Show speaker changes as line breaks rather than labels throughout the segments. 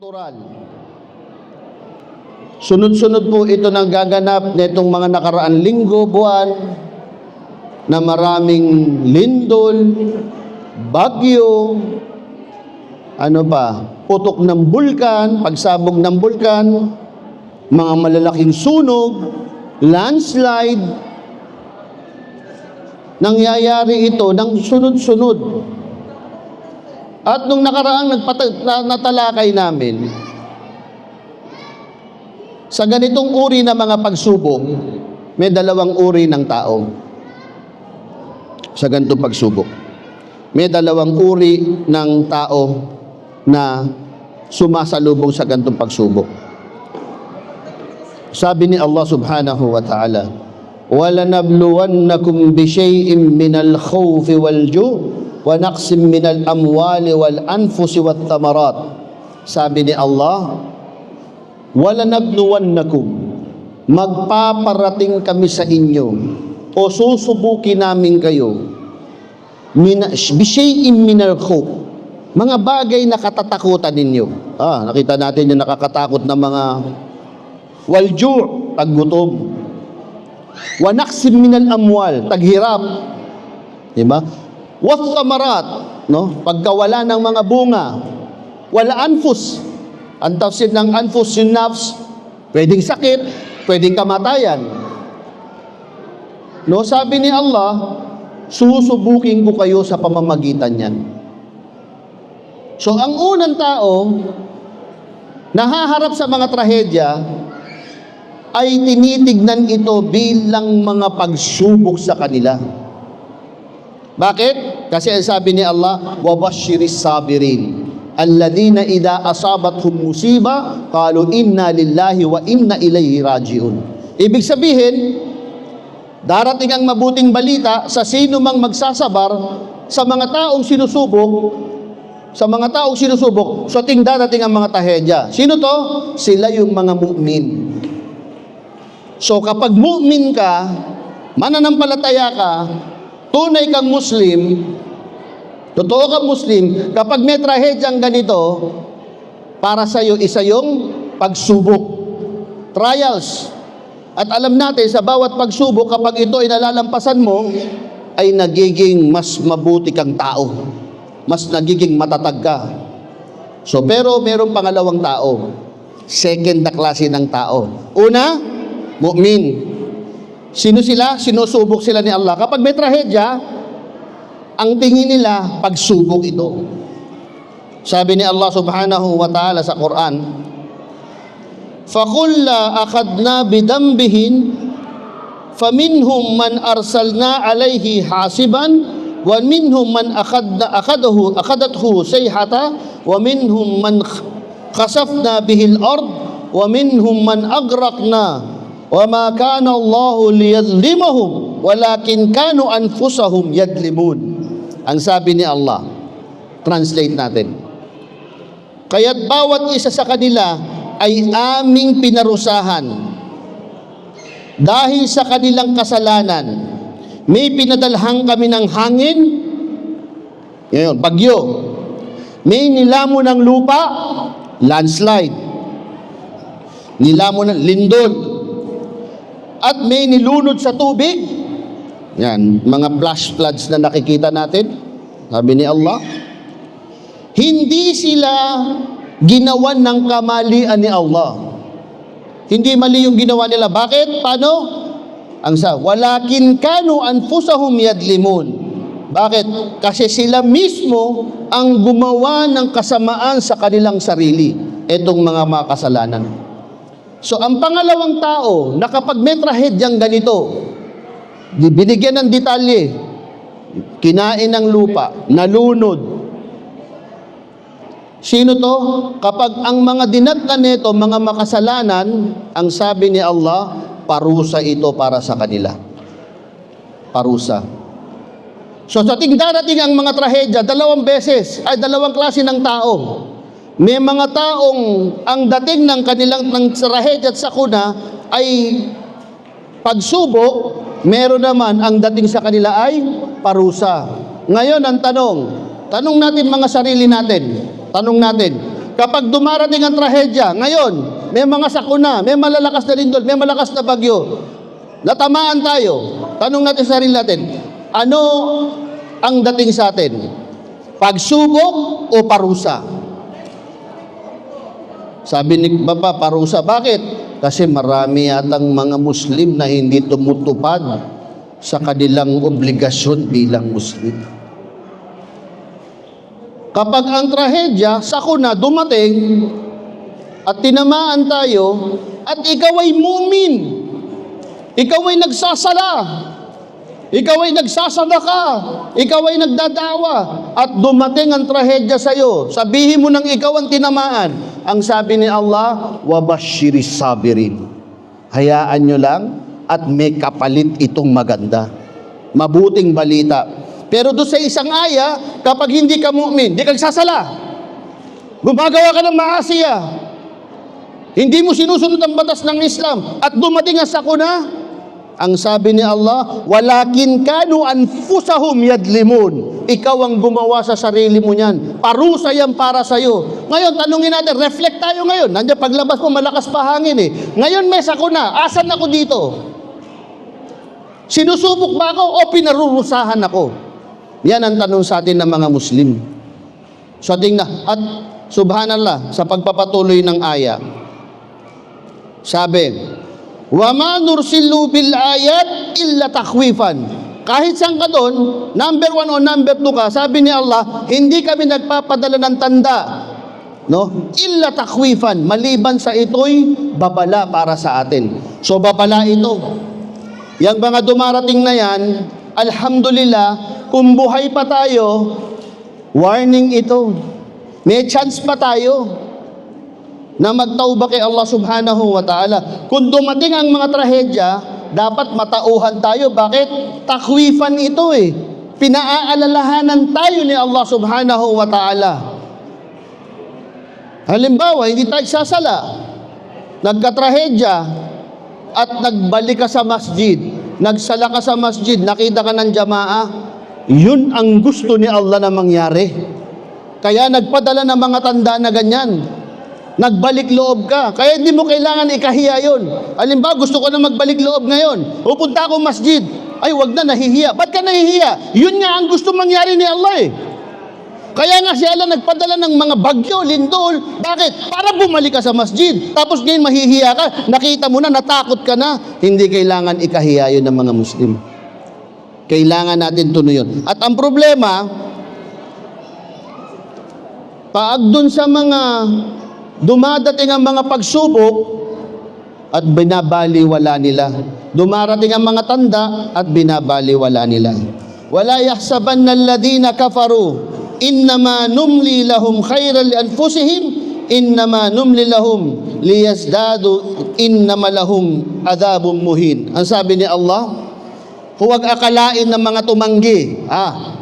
Natural. Sunod-sunod po ito ng gaganap nitong mga nakaraan linggo, buwan, na maraming lindol, bagyo, ano pa, putok ng bulkan, pagsabog ng bulkan, mga malalaking sunog, landslide, nangyayari ito ng sunod-sunod. At nung nakaraang nagpata- na- natalakay namin, sa ganitong uri ng mga pagsubok, may dalawang uri ng tao. Sa ganitong pagsubok. May dalawang uri ng tao na sumasalubong sa ganitong pagsubok. Sabi ni Allah subhanahu wa ta'ala, وَلَنَبْلُوَنَّكُمْ بِشَيْءٍ مِّنَ الْخَوْفِ وَالْجُوعِ وَنَقْصٍ مِّنَ الْأَمْوَالِ وَالْأَنفُسِ وَالثَّمَرَاتِ Sabi ni Allah, وَلَنَبْلُوَنَّكُمْ Magpaparating kami sa inyo o susubukin namin kayo min bishay'in minal khawf mga bagay na katatakutan ninyo. Ah, nakita natin yung nakakatakot na mga walju' paggutom. Wa naqsim minal amwal, taghirap. Di ba? Was samarat, no? Pagkawala ng mga bunga. Wala anfus. Ang tafsir ng anfus, yung nafs, pwedeng sakit, pwedeng kamatayan. No, sabi ni Allah, susubukin ko kayo sa pamamagitan yan. So, ang unang tao, nahaharap sa mga trahedya, ay tinitignan ito bilang mga pagsubok sa kanila. Bakit? Kasi ang sabi ni Allah, wabashiris sabirin. Alladina idha asabathum musiba, qalu inna lillahi wa inna ilayhi rajiun. Ibig sabihin, darating ang mabuting balita sa sino mang magsasabar sa mga taong sinusubok sa mga taong sinusubok, so ting darating ang mga tahedya. Sino to? Sila yung mga mu'min. So kapag mu'min ka, mananampalataya ka, tunay kang Muslim, totoo kang Muslim, kapag may trahedyang ganito, para sa iyo isa yung pagsubok. Trials. At alam natin sa bawat pagsubok, kapag ito ay nalalampasan mo, ay nagiging mas mabuti kang tao. Mas nagiging matatag ka. So, pero merong pangalawang tao. Second na klase ng tao. Una, mu'min. Sino sila? Sinusubok sila ni Allah. Kapag may trahedya, ang tingin nila, pagsubok ito. Sabi ni Allah subhanahu wa ta'ala sa Quran, فَقُلَّا أَخَذْنَا بِدَنْبِهِنْ فَمِنْهُمْ مَنْ أَرْسَلْنَا عَلَيْهِ حَاسِبًا وَمِنْهُمْ مَنْ أَخَذْنَا أَخَذَهُ أَخَذَتْهُ سَيْحَةً وَمِنْهُمْ مَنْ خَسَفْنَا بِهِ الْأَرْضِ وَمِنْهُمْ مَنْ أَغْرَقْنَا وَمَا كَانَ اللَّهُ لِيَظْلِمَهُمْ وَلَكِنْ كَانُوا أَنفُسَهُمْ يَظْلِمُونَ Ang sabi ni Allah, translate natin. Kaya't bawat isa sa kanila ay aming pinarusahan dahil sa kanilang kasalanan. May pinadalhang kami ng hangin, ngayon, bagyo. May nilamo ng lupa, landslide. Nilamo ng lindol. at may nilunod sa tubig, yan, mga flash floods na nakikita natin, sabi ni Allah, hindi sila ginawan ng kamalian ni Allah. Hindi mali yung ginawa nila. Bakit? Paano? Ang sa, walakin kanu anfusahum yadlimun. Bakit? Kasi sila mismo ang gumawa ng kasamaan sa kanilang sarili. Itong mga makasalanan. So, ang pangalawang tao na kapag may trahedyang ganito, binigyan ng detalye, kinain ng lupa, nalunod, Sino to? Kapag ang mga dinagkan nito, mga makasalanan, ang sabi ni Allah, parusa ito para sa kanila. Parusa. So sa ting darating ang mga trahedya, dalawang beses, ay dalawang klase ng tao. May mga taong ang dating ng kanilang ng trahedya at sakuna ay pagsubok, meron naman ang dating sa kanila ay parusa. Ngayon ang tanong, tanong natin mga sarili natin, tanong natin, kapag dumarating ang trahedya, ngayon, may mga sakuna, may malalakas na lindol, may malakas na bagyo, natamaan tayo, tanong natin sa sarili natin, ano ang dating sa atin? Pagsubok o parusa? Sabi ni Baba, parusa. Bakit? Kasi marami yatang mga Muslim na hindi tumutupad sa kanilang obligasyon bilang Muslim. Kapag ang trahedya, sakuna, dumating, at tinamaan tayo, at ikaw ay mumin, ikaw ay nagsasala, ikaw ay nagsasadaka, ikaw ay nagdadawa, at dumating ang trahedya sa iyo, sabihin mo nang ikaw ang tinamaan, ang sabi ni Allah, wabashiris sabirin. Hayaan nyo lang at may kapalit itong maganda. Mabuting balita. Pero doon sa isang aya, kapag hindi ka mu'min, di ka nagsasala. Gumagawa ka ng maasiya. Hindi mo sinusunod ang batas ng Islam at dumating ang sakuna, ang sabi ni Allah, walakin kanu anfusahum yadlimun. Ikaw ang gumawa sa sarili mo niyan. Parusa yan para sa iyo. Ngayon, tanungin natin, reflect tayo ngayon. Nandiyan paglabas mo, malakas pa hangin eh. Ngayon may sakuna, asan ako dito? Sinusubok ba ako o pinarurusahan ako? Yan ang tanong sa atin ng mga Muslim. So tingnan, at subhanallah, sa pagpapatuloy ng aya, sabi, Wa ma nursilu bil ayat illa takhwifan. Kahit saan ka doon, number one o number two ka, sabi ni Allah, hindi kami nagpapadala ng tanda. No? Illa takhwifan, maliban sa ito'y babala para sa atin. So babala ito. Yang mga dumarating na yan, alhamdulillah, kung buhay pa tayo, warning ito. May chance pa tayo na magtauba kay Allah subhanahu wa ta'ala. Kung dumating ang mga trahedya, dapat matauhan tayo. Bakit? Takwifan ito eh. Pinaaalalahanan tayo ni Allah subhanahu wa ta'ala. Halimbawa, hindi tayo sasala. Nagkatrahedya at nagbalik ka sa masjid. Nagsala ka sa masjid, nakita ka ng jamaa. Yun ang gusto ni Allah na mangyari. Kaya nagpadala ng mga tanda na ganyan. Nagbalik loob ka. Kaya hindi mo kailangan ikahiya yun. Alimbawa, gusto ko na magbalik loob ngayon. Pupunta ako masjid. Ay, wag na, nahihiya. Ba't ka nahihiya? Yun nga ang gusto mangyari ni Allah eh. Kaya nga si Allah nagpadala ng mga bagyo, lindol. Bakit? Para bumalik ka sa masjid. Tapos ngayon mahihiya ka, nakita mo na, natakot ka na. Hindi kailangan ikahiya yun ng mga Muslim. Kailangan natin tuloy yun. At ang problema, paag dun sa mga dumadating ang mga pagsubok at binabaliwala nila. Dumarating ang mga tanda at binabaliwala nila. Wala yahsabanna alladhina kafaru innama numli lahum khayran li anfusihim innama numli lahum liyazdadu innama lahum adabun muhin. Ang sabi ni Allah, huwag akalain ng mga tumanggi. Ah,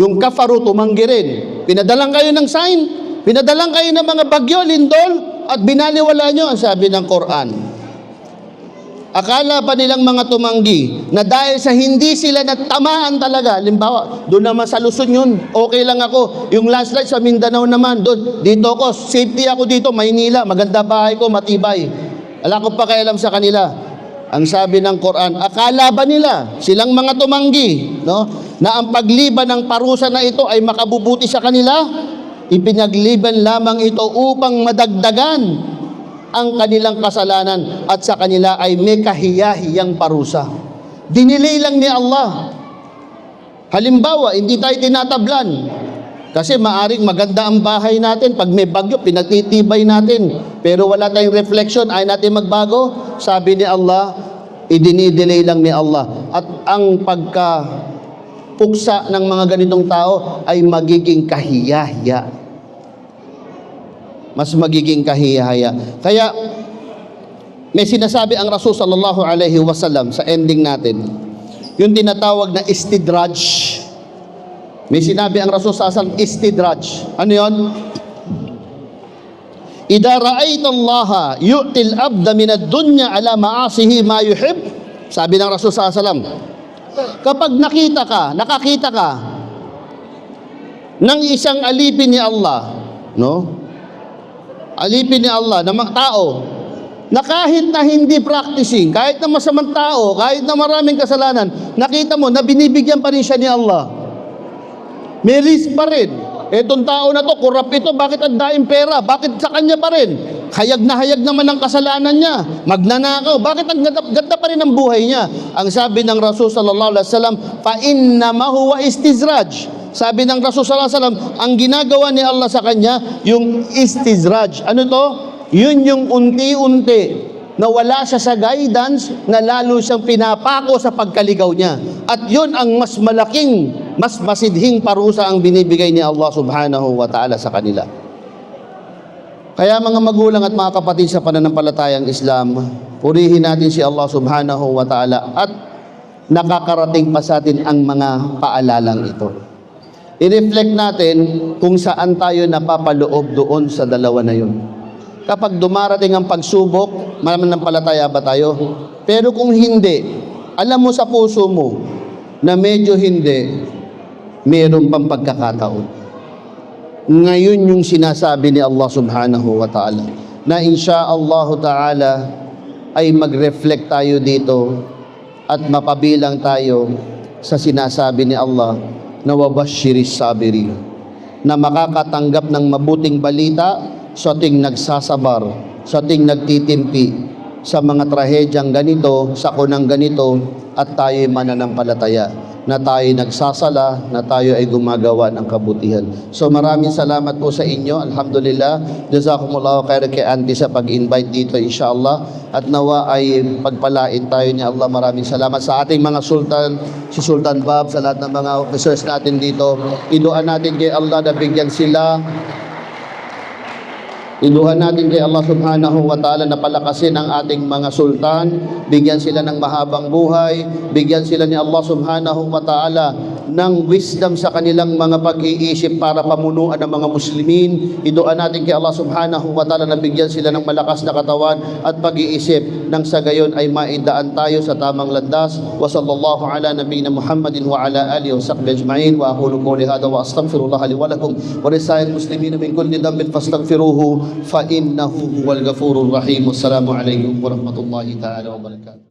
yung kafaru tumanggi rin. Pinadalang kayo ng sign, pinadalang kayo ng mga bagyo, lindol, at binaliwala nyo, ang sabi ng Quran. Akala pa nilang mga tumanggi na dahil sa hindi sila natamaan talaga, limbawa, doon naman sa Luzon yun, okay lang ako. Yung landslide sa Mindanao naman, doon, dito ako, safety ako dito, Maynila, maganda bahay ko, matibay. Wala ko pa kailam sa kanila. Ang sabi ng Quran, akala ba nila, silang mga tumanggi, no, na ang pagliban ng parusa na ito ay makabubuti sa kanila? Ipinagliban lamang ito upang madagdagan ang kanilang kasalanan at sa kanila ay may kahiyahiyang parusa. Dinilay lang ni Allah. Halimbawa, hindi tayo tinatablan. Kasi maaring maganda ang bahay natin. Pag may bagyo, pinagtitibay natin. Pero wala tayong reflection, ay natin magbago. Sabi ni Allah, idinidelay lang ni Allah. At ang pagka puksa ng mga ganitong tao ay magiging kahiyahiya mas magiging kahiyahaya. Kaya may sinasabi ang Rasul sallallahu alaihi wasallam sa ending natin. Yung tinatawag na istidraj. May sinabi ang Rasul alaihi wasallam istidraj. Ano 'yon? Ida ra'aita Allah yu'til abda min ad-dunya ala ma'asihi ma yuhib. Sabi ng Rasul sallallahu alaihi wasallam. Kapag nakita ka, nakakita ka ng isang alipin ni Allah, no? alipin ni Allah na tao na kahit na hindi practicing, kahit na masamang tao, kahit na maraming kasalanan, nakita mo na binibigyan pa rin siya ni Allah. May risk pa rin. Etong tao na to, kurap ito, bakit ang daing pera? Bakit sa kanya pa rin? Hayag na hayag naman ang kasalanan niya. Magnanakaw. Bakit ang ganda, ganda pa rin ang buhay niya? Ang sabi ng Rasul sallallahu alaihi wasallam, fa inna ma huwa istizraj. Sabi ng Rasul sallallahu alaihi wasallam, ang ginagawa ni Allah sa kanya, yung istizraj. Ano to? Yun yung unti-unti na wala siya sa guidance, na lalo siyang pinapako sa pagkaligaw niya. At yun ang mas malaking, mas masidhing parusa ang binibigay ni Allah subhanahu wa ta'ala sa kanila. Kaya mga magulang at mga kapatid sa pananampalatayang Islam, purihin natin si Allah subhanahu wa ta'ala at nakakarating pa sa atin ang mga paalalang ito. I-reflect natin kung saan tayo napapaloob doon sa dalawa na yun. Kapag dumarating ang pagsubok, mananampalataya ba tayo? Pero kung hindi, alam mo sa puso mo na medyo hindi, mayroon pang pagkakataon. Ngayon yung sinasabi ni Allah subhanahu wa ta'ala na insya Allah ta'ala ay mag-reflect tayo dito at mapabilang tayo sa sinasabi ni Allah na wabashiris sabiri na makakatanggap ng mabuting balita sa ating nagsasabar, sa ating nagtitimpi sa mga trahedyang ganito, sa kunang ganito at tayo mananampalataya na tayo nagsasala, na tayo ay gumagawa ng kabutihan. So maraming salamat po sa inyo. Alhamdulillah. Jazakumullahu khairan kay Auntie sa pag-invite dito inshallah. At nawa ay pagpalain tayo ni Allah. Maraming salamat sa ating mga sultan, si Sultan Bab, sa lahat ng mga officers natin dito. Iduan natin kay Allah na bigyan sila Iluhan natin kay Allah subhanahu wa ta'ala na palakasin ang ating mga sultan, bigyan sila ng mahabang buhay, bigyan sila ni Allah subhanahu wa ta'ala ng wisdom sa kanilang mga pag-iisip para pamunuan ng mga muslimin. Iduan natin kay Allah subhanahu wa ta'ala na bigyan sila ng malakas na katawan at pag-iisip nang sa gayon ay maidaan tayo sa tamang landas. Wa sallallahu ala nabiyina Muhammadin wa ala alihi wa sahbihi ajma'in wa aqulu qawli hadha wa astaghfirullah li wa lakum wa lisa'il muslimin min kulli dhanbin fastaghfiruhu فإنه هو الغفور الرحيم. والسلام عليكم ورحمة الله تعالى وبركاته.